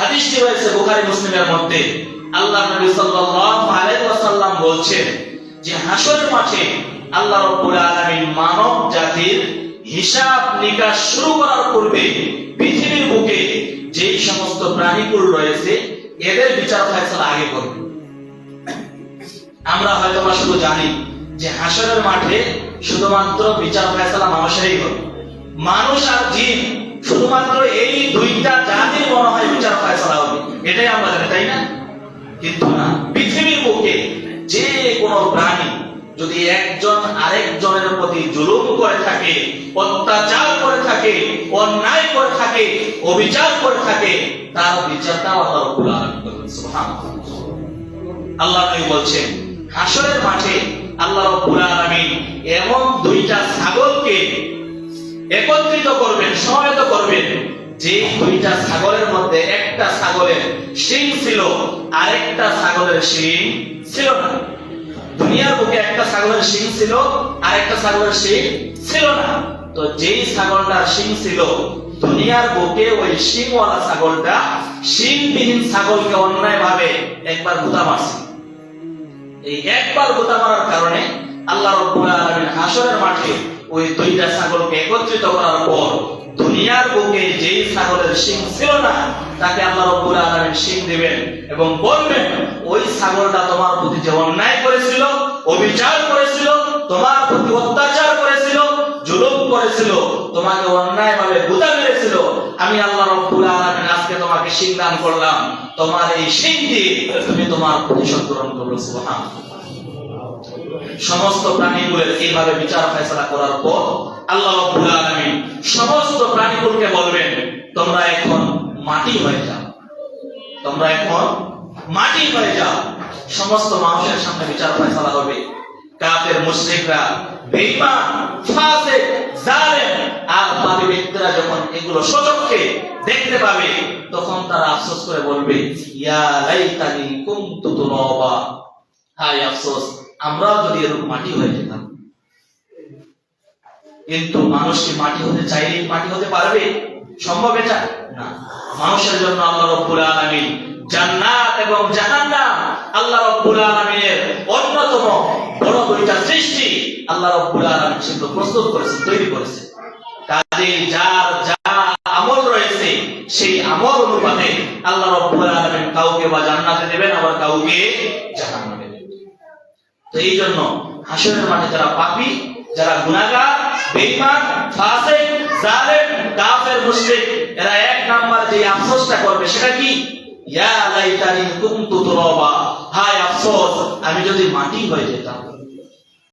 হাদিসটি রয়েছে বুখারী মুসলিমের মধ্যে। আল্লাহ নবী সাল্লাল্লাহু আলাইহি ওয়াসাল্লাম বলছেন যে হাসরের মাঠে আল্লাহ রাব্বুল আলামিন মানব জাতির হিসাব নিকাশ শুরু করার পূর্বে পৃথিবীর বুকে যেই সমস্ত প্রাণীকুল রয়েছে, এদের বিচার ফয়সালা আগে করবে। আমরা হয়তো বা শুধু জানি যে হাসরের মাঠে শুধুমাত্র বিচার ফয়সালা মানুষেরই মানুষ আর জিন শুধুমাত্র এই দুইটা জাতির মনে হয় বিচার ফয়সালা হবে এটাই আমরা জানি তাই না? কিন্তু না, পৃথিবীর বুকে যে কোনো প্রাণী যদি একজন আরেকজনের প্রতি জুলুম করে থাকে, অত্যাচার করে থাকে, অন্যায় করে থাকে, অবিচার করে থাকে, তার বিচারটা আল্লাহ রাব্বুল আলামিন আল্লাহ নবী বলছেন, হাসরের মাঠে আল্লাহ রাব্বুল আলামিন এমন দুইটা ছাগলকে একত্রিত করবেন সমাবেত করবেন যে দুইটা ছাগলের মধ্যে একটা ছাগলের শিং ছিল, আরেকটা ছাগলের শিং ছিল না। দুনিয়ার বুকে একটা ছাগলের শিং ছিল, আরেকটা ছাগলের শিং ছিল না। তো যেই ছাগলটার শিং ছিল, দুনিয়ার বুকে ওই শিংওয়ালা ছাগলটা শিংবিহীন ছাগলকে অন্যায় ভাবে একবার গোতা মারছে। এই একবার গোতা মারার কারণে আল্লাহ রব্বুল আলামিন হাসরের মাঠে ওই দুইটা ছাগলকে একত্রিত করার পর দুনিয়ার বুকে যেই ছাগলের শিং ছিল না, তাকে আল্লাহ রব্বুল আলামিন শিং দিবেন এবং বলবেন, ওই ছাগলটা তোমার প্রতি যে অন্যায় করেছিল, অবিচার করেছিল, তোমার প্রতি অত্যাচার করেছিল, জুলুম করেছিল, তোমাকে অন্যায় ভাবে গুতা মেরেছিল, আমি আল্লাহ রব্বুল আলামিন আজকে তোমাকে শিং দান করলাম। তোমার এই শিং দিয়ে তুমি তোমার প্রতিশোধ গ্রহণ করল সুবহানাল্লাহ। সমস্ত প্রাণীগুলোর এইভাবে বিচার ফয়সালা করার পর আল্লাহ রাব্বুল আলামিন সমস্ত প্রাণীগুলোকে বলবেন, তোমরা এখন মাটি হয়ে যাও। তোমরা এখন মাটি হয়ে যাও। সমস্ত মানুষের সামনে বিচার ফয়সালা হবে। কাফের, মুশরিকরা, বেঈমান, ফাসিক, জালেম আর পাপী ব্যক্তিরা যখন এগুলো সচক্ষে দেখতে পাবে, তখন তারা আফসোস করে বলবে, ইয়া লাইতানি কুনতু তুরাবা। হায় আফসোস আমরাও যদি এরকম মাটি হয়ে যেতাম। কিন্তু মানুষ কি মাটি হতে চাইলে মাটি হতে পারবে? সম্ভব এটা? না। মানুষের জন্য আল্লাহ রব্বুল আলামিন জান্নাত এবং জাহান্নাম আল্লাহ রব্বুল আলামিনের অন্যতম বড় দুইটা সৃষ্টি আল্লাহ রব্বুল আলামিন সেগুলো প্রস্তুত করেছে, তৈরি করেছে। কাজে যার যা আমল রয়েছে, সেই আমল অনুপাতে আল্লাহ রব্বুল আলামিন কাউকে বা জান্নাতে দেবেন, আবার কাউকে জাহান্নামে তো এই জন্য হাসরের মাঠে যারা পাপি, যারা গুনাগার বেঈমান, ফাসিক, জালেম, কাফের, মুশরিক, এরা এক নাম্বার যে আফসোসটা করবে সেটা কি? ইয়া লাইতানি কুনতু তুরাবা হায় আফসোস, আমি যদি মাটি হয়ে যেতাম।